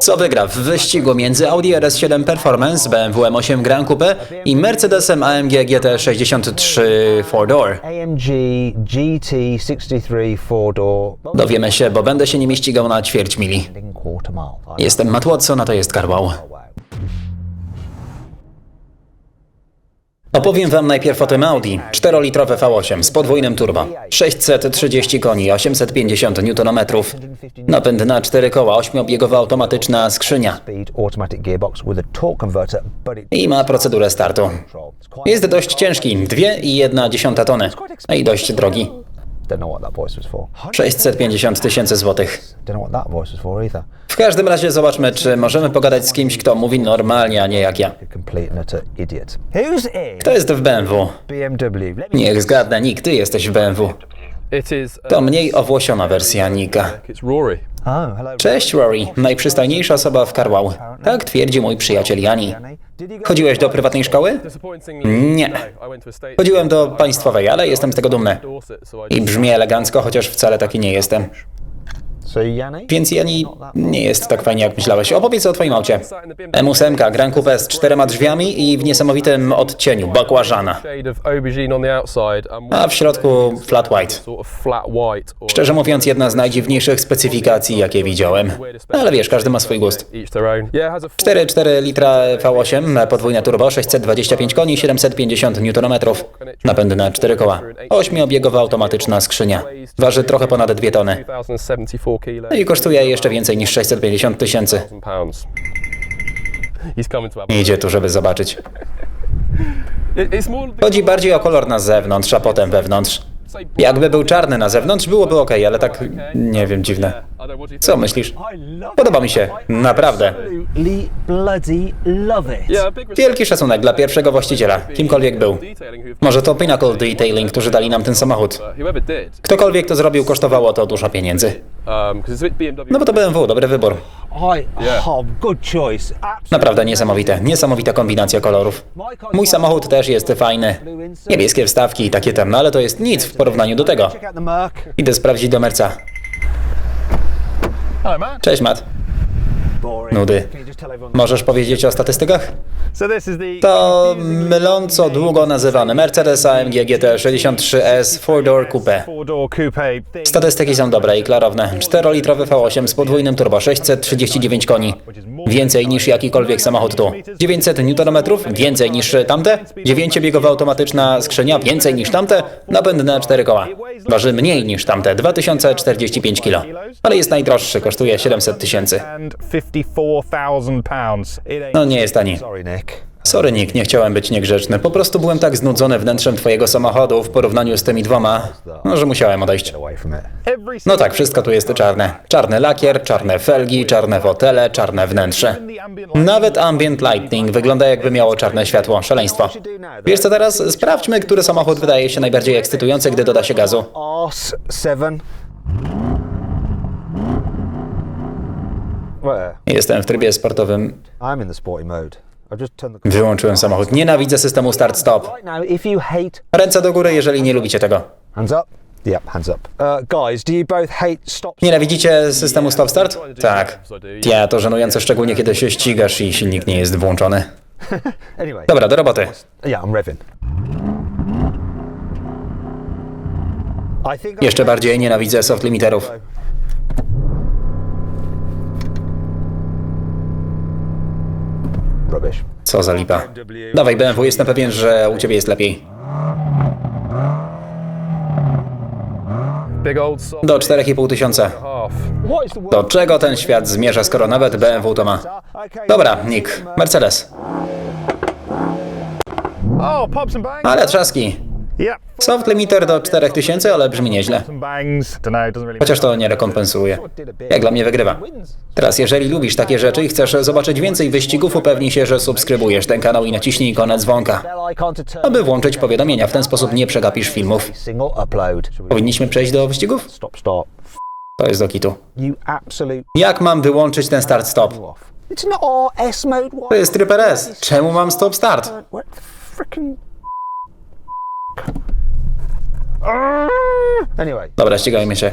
Co wygra w wyścigu między Audi RS7 Performance, BMW M8 Grand Coupe i Mercedesem AMG GT63 4-door? AMG GT63 four door Dowiemy się, bo będę się nimi ścigał na ćwierć mili. Jestem Matt Watson, a to jest Karwał. Opowiem wam najpierw o tym Audi. 4-litrowe V8 z podwójnym turbo. 630 koni, 850 Nm. Napęd na 4 koła, 8-biegowa automatyczna skrzynia. I ma procedurę startu. Jest dość ciężki, 2,1 tony. No i dość drogi. Don't know what that voice was for. 650 tysięcy złotych. Don't know what that voice was for either. W każdym razie zobaczmy, czy możemy pogadać z kimś, kto mówi normalnie, a nie jak ja. A complete and utter idiot. Who's in Kto jest w BMW? Niech zgadnę, Nick, ty jesteś w BMW. Uh, To mniej owłosiona wersja Nika. Oh. Cześć Rory, najprzystojniejsza osoba w Carwow. Tak twierdzi mój przyjaciel Jani. Chodziłeś do prywatnej szkoły? Nie. no, Chodziłem do państwowej, ale jestem z tego dumny. I brzmi elegancko, chociaż wcale taki nie jestem. Więc Jani nie jest tak fajnie jak myślałeś. Opowiedz o twoim aucie. M8 Grand Coupe z czterema drzwiami i w niesamowitym odcieniu bakłażana. A w środku flat white. Szczerze mówiąc, jedna z najdziwniejszych specyfikacji, jakie widziałem. Ale wiesz, każdy ma swój gust. each their own. Yeah, it has a 4,4 litra V8, podwójne turbo, 625 koni, 750 Nm. Napęd na 4 koła. 8-biegowa automatyczna skrzynia. Waży trochę ponad 2 tony. 2074 kilo. No i kosztuje jeszcze więcej niż 650 tysięcy. have. Idzie tu, żeby zobaczyć. Chodzi bardziej o kolor na zewnątrz, a potem wewnątrz. Jakby był czarny na zewnątrz, byłoby ok, ale tak, nie wiem, dziwne. Co myślisz? Podoba mi się, naprawdę. Wielki szacunek dla pierwszego właściciela, kimkolwiek był. Może to Pinnacle Detailing, którzy dali nam ten samochód. Ktokolwiek to zrobił, kosztowało to dużo pieniędzy. BMW. No bo to BMW, dobry wybór. Oh. Naprawdę niesamowite, niesamowita kombinacja kolorów. Mój samochód też jest fajny. Niebieskie wstawki i takie tam, no ale to jest nic w porównaniu do tego. Idę sprawdzić do Merca. Cześć, Matt. Nudy. Możesz powiedzieć o statystykach? To myląco długo nazywany Mercedes AMG GT63S 4-door coupe. Statystyki są dobre i klarowne. 4-litrowy V8 z podwójnym turbo 639 koni. Więcej niż jakikolwiek samochód tu. 900 Nm, więcej niż tamte. 9-biegowa automatyczna skrzynia, więcej niż tamte. Napęd na 4 koła. Waży mniej niż tamte, 2045 kg. Ale jest najdroższy, kosztuje 700 tysięcy. No nie jest tani. Sorry, Nick. Nie chciałem być niegrzeczny. Po prostu byłem tak znudzony wnętrzem twojego samochodu w porównaniu z tymi dwoma, no, że musiałem odejść. No tak, wszystko tu jest czarne. Czarny lakier, czarne felgi, czarne fotele, czarne wnętrze. Nawet ambient lighting wygląda jakby miało czarne światło. Szaleństwo. Wiesz co teraz? Sprawdźmy, który samochód wydaje się najbardziej ekscytujący, gdy doda się gazu. Jestem w trybie sportowym. Wyłączyłem samochód. Nienawidzę systemu start-stop. Ręce do góry, jeżeli nie lubicie tego. Nienawidzicie systemu stop-start? Tak. Ja, to żenujące szczególnie, kiedy się ścigasz i silnik nie jest włączony. Dobra, do roboty. Jeszcze bardziej nienawidzę soft limiterów. Co za lipa. Dawaj BMW, jestem pewien, że u ciebie jest lepiej. Big old soft Do 4,5 tysiąca. Do czego ten świat zmierza, skoro nawet BMW to ma? Dobra, Nick, Mercedes. Oh, pops and bangs. Ale trzaski. Soft limiter do 4000, ale brzmi nieźle. Chociaż to nie rekompensuje. Jak dla mnie wygrywa. Teraz, jeżeli lubisz takie rzeczy i chcesz zobaczyć więcej wyścigów, upewnij się, że subskrybujesz ten kanał i naciśnij ikonę dzwonka, aby włączyć powiadomienia. W ten sposób nie przegapisz filmów. Powinniśmy przejść do wyścigów? To jest do kitu. Jak mam wyłączyć ten start-stop? To jest tryb RS. Czemu mam stop-start? The frickin'. Anyway, Dobra, ścigajmy się.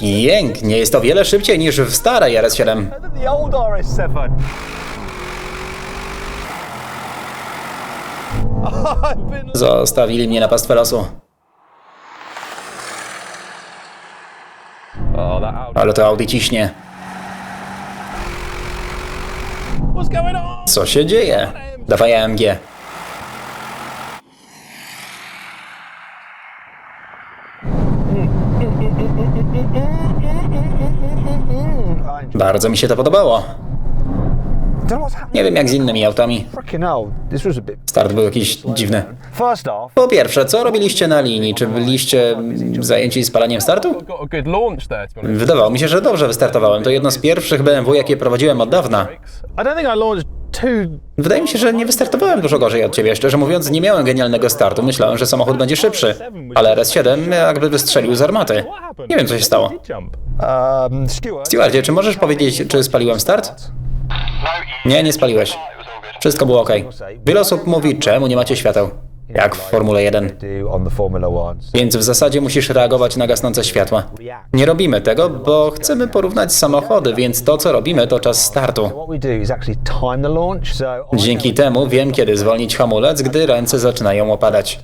Pięknie, jest o wiele szybciej niż w starej RS7. The old RS7. Zostawili mnie na pastwę losu. Ale to Audi ciśnie. Co się dzieje? Dawaj AMG. Bardzo mi się to podobało. Nie wiem jak z innymi autami. Start był jakiś dziwny. Po pierwsze, co robiliście na linii? Czy byliście zajęci spalaniem startu? Wydawało mi się, że dobrze wystartowałem. To jedno z pierwszych BMW, jakie prowadziłem od dawna. I don't think I launched too. Wydaje mi się, że nie wystartowałem dużo gorzej od ciebie. Szczerze mówiąc, nie miałem genialnego startu. Myślałem, że samochód będzie szybszy. Ale RS7 jakby wystrzelił z armaty. What happened? Nie wiem, co się stało. Um. Stewardzie, czy możesz powiedzieć, czy spaliłem start? Nie, nie spaliłeś. Wszystko było ok. Wiele osób mówi, czemu nie macie świateł? Jak w Formule 1. Do on the Formula Ones. Więc w zasadzie musisz reagować na gasnące światła. Nie robimy tego, bo chcemy porównać samochody, więc to, co robimy, to czas startu. Dzięki temu wiem, kiedy zwolnić hamulec, gdy ręce zaczynają opadać.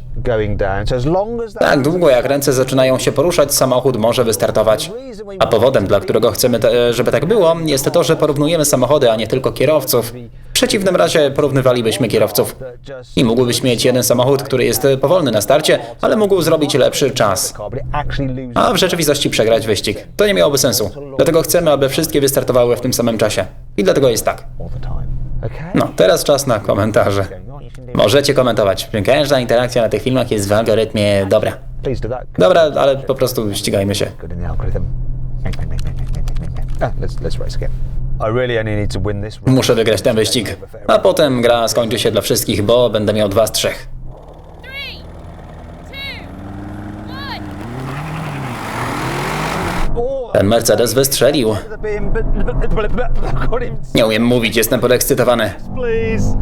Tak długo jak ręce zaczynają się poruszać, samochód może wystartować. A powodem, dla którego chcemy, te, żeby tak było, jest to, że porównujemy samochody, a nie tylko kierowców. W przeciwnym razie porównywalibyśmy kierowców. I mógłbyś mieć jeden samochód, który jest powolny na starcie, ale mógł zrobić lepszy czas. A w rzeczywistości przegrać wyścig. To nie miałoby sensu. Dlatego chcemy, aby wszystkie wystartowały w tym samym czasie. I dlatego jest tak. No, teraz czas na komentarze. Możecie komentować. Każda interakcja na tych filmach jest w algorytmie dobra. Dobra, ale po prostu ścigajmy się. Muszę wygrać ten wyścig. A potem gra skończy się dla wszystkich, bo będę miał dwa z trzech. Ten Mercedes wystrzelił. Nie umiem mówić, jestem podekscytowany. Please.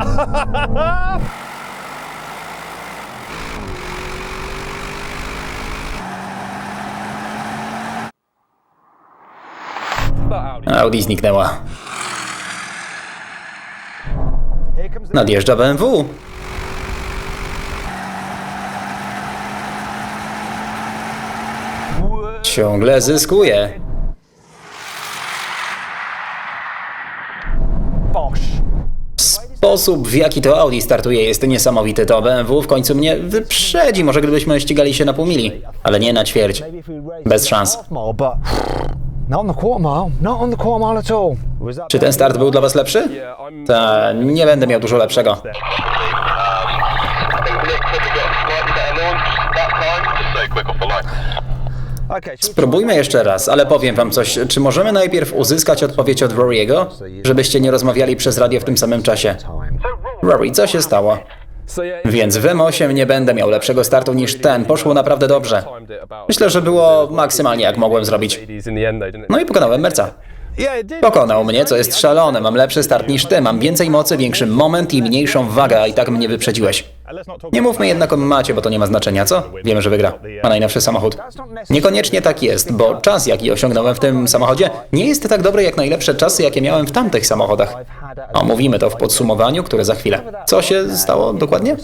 That Audi. Zniknęła. Nadjeżdża BMW. Ciągle zyskuje. Sposób, w jaki to Audi startuje, jest niesamowity. To BMW w końcu mnie wyprzedzi. Może gdybyśmy ścigali się na pół mili, ale nie na ćwierć. Bez szans. Czy ten start był dla was lepszy? Ta, nie będę miał dużo lepszego. Spróbujmy jeszcze raz, ale powiem wam coś. Czy możemy najpierw uzyskać odpowiedź od Rory'ego? Żebyście nie rozmawiali przez radio w tym samym czasie. Rory, co się stało? Więc w M8 nie będę miał lepszego startu niż ten. Poszło naprawdę dobrze. Myślę, że było maksymalnie jak mogłem zrobić. No i pokonałem Merca. Pokonał mnie, co jest szalone. Mam lepszy start niż ty. Mam więcej mocy, większy moment i mniejszą wagę, a i tak mnie wyprzedziłeś. Nie mówmy jednak o macie, bo to nie ma znaczenia, co? Wiemy, że wygra. Ma najnowszy samochód. Niekoniecznie tak jest, bo czas, jaki osiągnąłem w tym samochodzie, nie jest tak dobry jak najlepsze czasy, jakie miałem w tamtych samochodach. Omówimy to w podsumowaniu, które za chwilę. Co się stało dokładnie?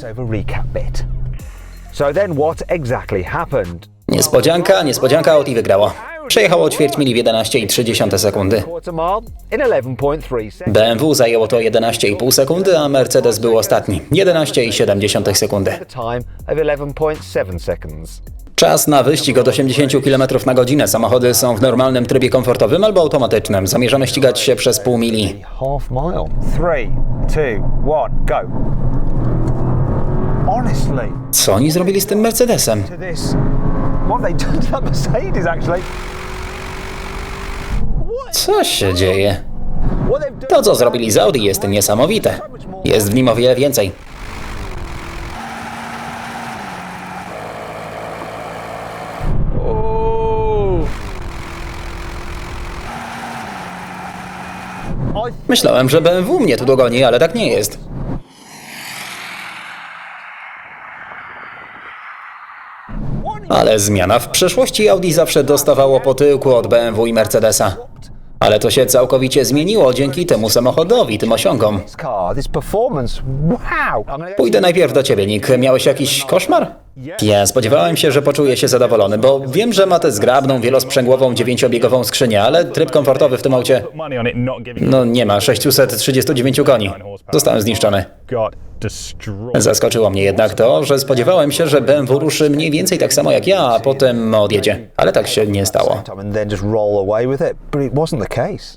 So then what exactly happened? Niespodzianka, niespodzianka, Audi wygrało. Przejechało ćwierć mili w 11,3 sekundy. Quarter mile in 11.3 seconds. BMW zajęło to 11,5 sekundy, a Mercedes był ostatni. 11,7 sekundy. The time of 11.7 seconds. Czas na wyścig od 80 km na godzinę. Samochody są w normalnym trybie komfortowym albo automatycznym. Zamierzamy ścigać się przez pół mili. Half mile. Three, two, one, go. Honestly, Co oni zrobili z tym Mercedesem? What have they done to that Mercedes actually? Co się dzieje? To, co zrobili z Audi, jest niesamowite. Jest w nim o wiele więcej. Myślałem, że BMW mnie tu dogoni, ale tak nie jest. Ale zmiana. W przeszłości Audi zawsze dostawało po tyłku od BMW i Mercedesa. Ale to się całkowicie zmieniło dzięki temu samochodowi, tym osiągom. Pójdę najpierw do ciebie, Nick. Miałeś jakiś koszmar? Ja spodziewałem się, że poczuję się zadowolony, bo wiem, że ma tę zgrabną, wielosprzęgłową, dziewięciobiegową skrzynię, ale tryb komfortowy w tym aucie... No nie ma, 639 koni. Zostałem zniszczony. Zaskoczyło mnie jednak to, że spodziewałem się, że BMW ruszy mniej więcej tak samo jak ja, a potem odjedzie. Ale tak się nie stało.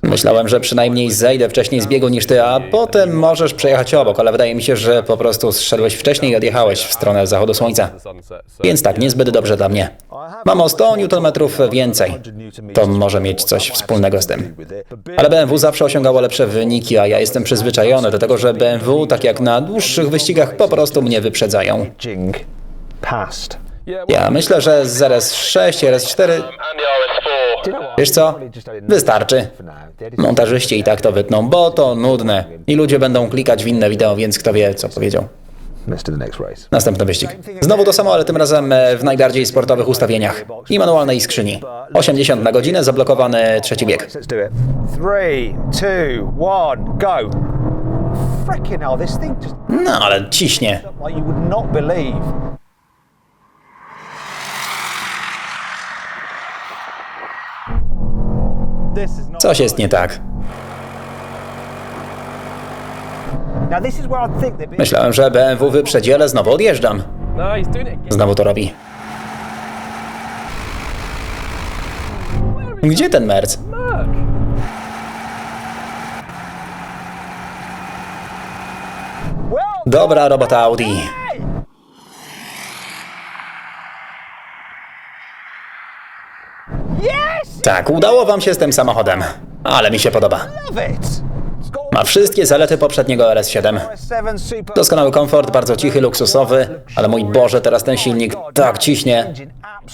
Myślałem, że przynajmniej zejdę wcześniej z biegu niż ty, a potem możesz przejechać obok, ale wydaje mi się, że po prostu zszedłeś wcześniej i odjechałeś w stronę zachodu słońca. Więc tak, niezbyt dobrze dla mnie. Mam o 100 Nm więcej. To może mieć coś wspólnego z tym. Ale BMW zawsze osiągało lepsze wyniki, a ja jestem przyzwyczajony do tego, że BMW, tak jak na dłuższych wyścigach, po prostu mnie wyprzedzają. Ja myślę, że z RS6, RS4, And the RS4. wiesz co, wystarczy. Montażyści i tak to wytną, bo to nudne. I ludzie będą klikać w inne wideo, więc kto wie, co powiedział. Następny wyścig. Znowu to samo, ale tym razem e, w najbardziej sportowych ustawieniach. I manualnej skrzyni. 80 na godzinę, zablokowany trzeci bieg. Let's do it. Three, two, one, go. No, ale ciśnie. Coś jest nie tak. Myślałem, że BMW wyprzedzi, ale znowu odjeżdżam. no, he's doing it again. Znowu to robi. Gdzie ten Merc? Dobra robota Audi. Tak, udało wam się z tym samochodem. Ale mi się podoba. Ma wszystkie zalety poprzedniego RS7. seven super. Doskonały komfort, bardzo cichy, luksusowy, ale mój Boże, teraz ten silnik tak ciśnie.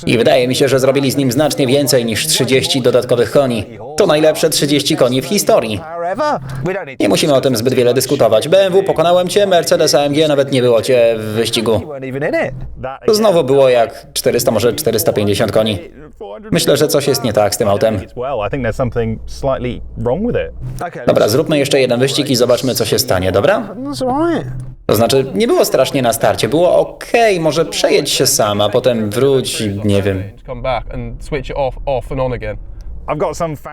I wydaje mi się, że zrobili z nim znacznie więcej niż 30 dodatkowych koni. To najlepsze 30 koni w historii. Nie musimy o tym zbyt wiele dyskutować. BMW pokonałem cię, Mercedes AMG nawet nie było cię w wyścigu. Znowu było jak 400, może 450 koni. 400 Myślę, że coś jest nie tak z tym autem. Dobra, zróbmy jeszcze jeden wyścig i zobaczmy, co się stanie, dobra? To znaczy, nie było strasznie na starcie, było okej, może przejedź się sam, a potem wróć, i nie wiem.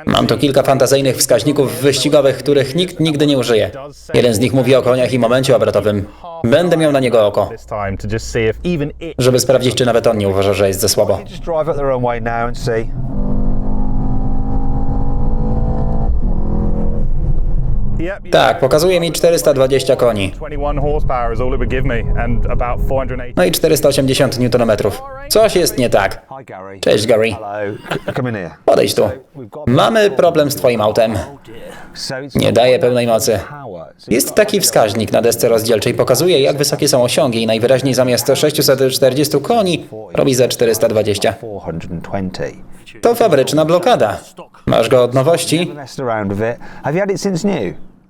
Mam tu kilka fantazyjnych wskaźników wyścigowych, których nikt nigdy nie użyje. Jeden z nich mówi o koniach i momencie obrotowym. Będę miał na niego oko, żeby sprawdzić, czy nawet on nie uważa, że jest za słabo. Tak, pokazuje mi 420 koni. 21 horsepower is all it would give me, and about 480. No i 480 Nm. Coś jest nie tak. Cześć, Gary. Podejdź tu. Mamy problem z twoim autem. Nie daje pełnej mocy. Jest taki wskaźnik na desce rozdzielczej, pokazuje jak wysokie są osiągi i najwyraźniej zamiast 640 koni robi za 420. 420. To fabryczna blokada. Masz go od nowości?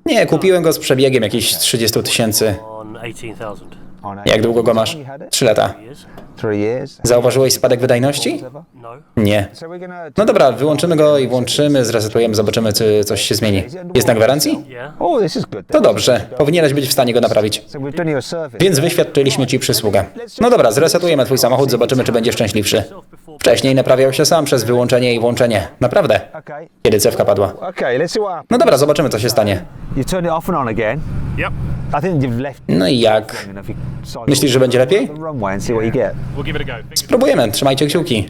Nie, kupiłem go z przebiegiem jakichś 30 tysięcy. On 18,000 On Jak długo go masz? Trzy lata. Zauważyłeś spadek wydajności? No. Nie. No dobra, wyłączymy go i włączymy, zresetujemy, zobaczymy, czy coś się zmieni. Jest na gwarancji? To dobrze, powinieneś być w stanie go naprawić. Więc wyświadczyliśmy ci przysługę. No dobra, zresetujemy twój samochód, zobaczymy, czy będzie szczęśliwszy. Wcześniej naprawiał się sam przez wyłączenie i włączenie. Naprawdę. Kiedy cewka padła. No dobra, zobaczymy, co się stanie. No i jak? Myślisz, że będzie lepiej? Spróbujemy, trzymajcie kciuki.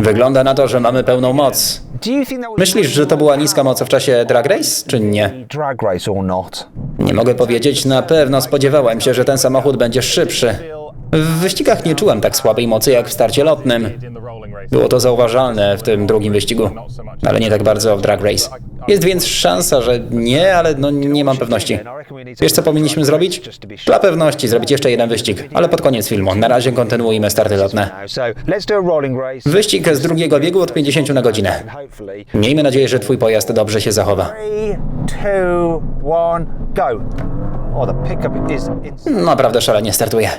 Wygląda na to, że mamy pełną moc. Myślisz, że to była niska moc w czasie drag race, czy nie? Nie mogę powiedzieć, na pewno spodziewałem się, że ten samochód będzie szybszy. W wyścigach nie czułem tak słabej mocy jak w starcie lotnym. Było to zauważalne w tym drugim wyścigu, ale nie tak bardzo w drag race. Jest więc szansa, że nie, ale no nie mam pewności. Wiesz co powinniśmy zrobić? Dla pewności zrobić jeszcze jeden wyścig, ale pod koniec filmu. Na razie kontynuujmy starty lotne. Wyścig z drugiego biegu od 50 na godzinę. Miejmy nadzieję, że twój pojazd dobrze się zachowa. Oh. Naprawdę szalenie startuje.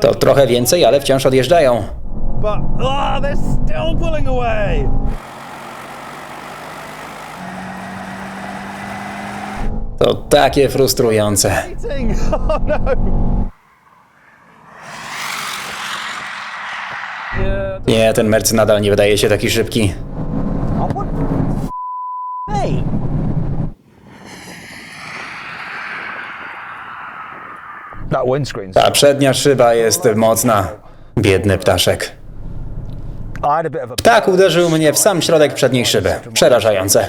To trochę więcej, ale wciąż odjeżdżają. but oh, they're still pulling away. To takie frustrujące. Oh no. Nie, ten Merc nadal nie wydaje się taki szybki. Oh, what? Hey! That windscreen's. Ta przednia szyba jest mocna. Biedny ptaszek. Ptak uderzył mnie w sam środek przedniej szyby. Przerażające.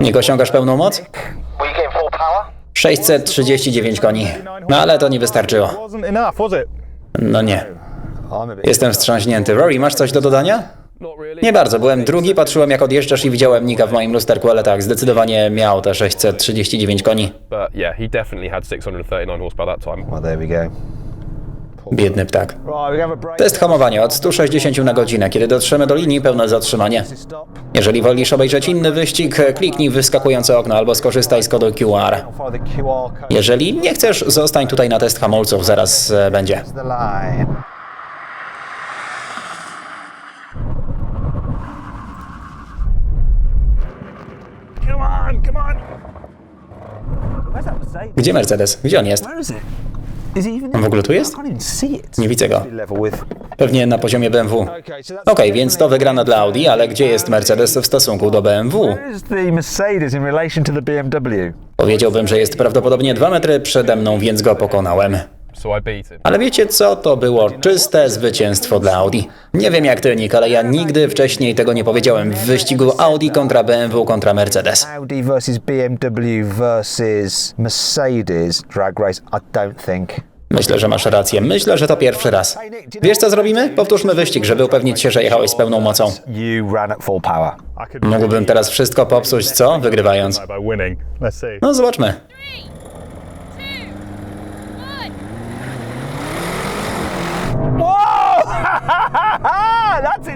Nie osiągasz pełną moc? Were you getting full power? 639 koni. No ale to nie wystarczyło. No nie. Jestem wstrząśnięty. Rory, masz coś do dodania? Nie bardzo. Byłem drugi, patrzyłem jak odjeżdżasz i widziałem Nika w moim lusterku, ale tak, zdecydowanie miał te 639 koni. But yeah, he definitely had 639 horsepower that time. Well, there we go. Biedny ptak. Test hamowania od 160 na godzinę. Kiedy dotrzemy do linii, pełne zatrzymanie. Jeżeli wolisz obejrzeć inny wyścig, kliknij w wyskakujące okno albo skorzystaj z kodu QR. Jeżeli nie chcesz, zostań tutaj na test hamulców, zaraz e, będzie. The line. Come on, come on. Where's that Mercedes? Gdzie Mercedes? Gdzie on jest? On w ogóle tu jest? Nie widzę go. Pewnie na poziomie BMW. Okay. Okej, więc to wygrana dla Audi, ale gdzie jest Mercedes w stosunku do BMW? Powiedziałbym, że jest prawdopodobnie dwa metry przede mną, więc go pokonałem. Ale wiecie co? To było czyste zwycięstwo dla Audi. Nie wiem jak ty, Nick, ale ja nigdy wcześniej tego nie powiedziałem w wyścigu Audi kontra BMW kontra Mercedes. Audi versus BMW versus Mercedes drag race. I don't think. Myślę, że masz rację. Myślę, że to pierwszy raz. Wiesz co zrobimy? Powtórzmy wyścig, żeby upewnić się, że jechałeś z pełną mocą. You ran at full power. Mógłbym teraz wszystko popsuć, co? Wygrywając. by winning. Let's see. No zobaczmy.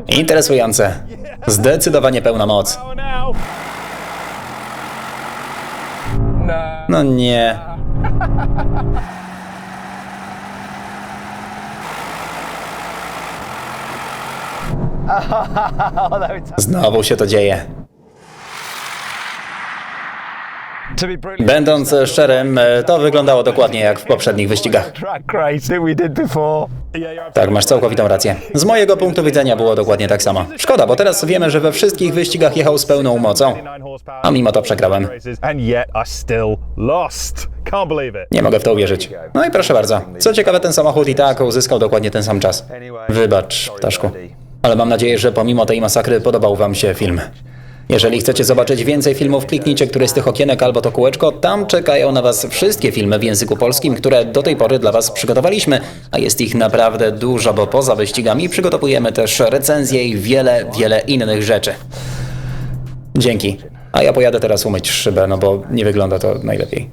Interesujące. Zdecydowanie pełna moc. No nie. Znowu się to dzieje. Będąc szczerym, e, to wyglądało dokładnie jak w poprzednich wyścigach. Tak, masz całkowitą rację. Z mojego punktu widzenia było dokładnie tak samo. Szkoda, bo teraz wiemy, że we wszystkich wyścigach jechał z pełną mocą. 99 horsepower. A mimo to przegrałem. Nie mogę w to uwierzyć. No i proszę bardzo. Co ciekawe, ten samochód i tak uzyskał dokładnie ten sam czas. Wybacz, ptaszku. Ale mam nadzieję, że pomimo tej masakry podobał wam się film. Jeżeli chcecie zobaczyć więcej filmów, kliknijcie któryś z tych okienek albo to kółeczko. Tam czekają na was wszystkie filmy w języku polskim, które do tej pory dla was przygotowaliśmy. A jest ich naprawdę dużo, bo poza wyścigami przygotowujemy też recenzje i wiele, wiele innych rzeczy. Dzięki. A ja pojadę teraz umyć szybę, no bo nie wygląda to najlepiej.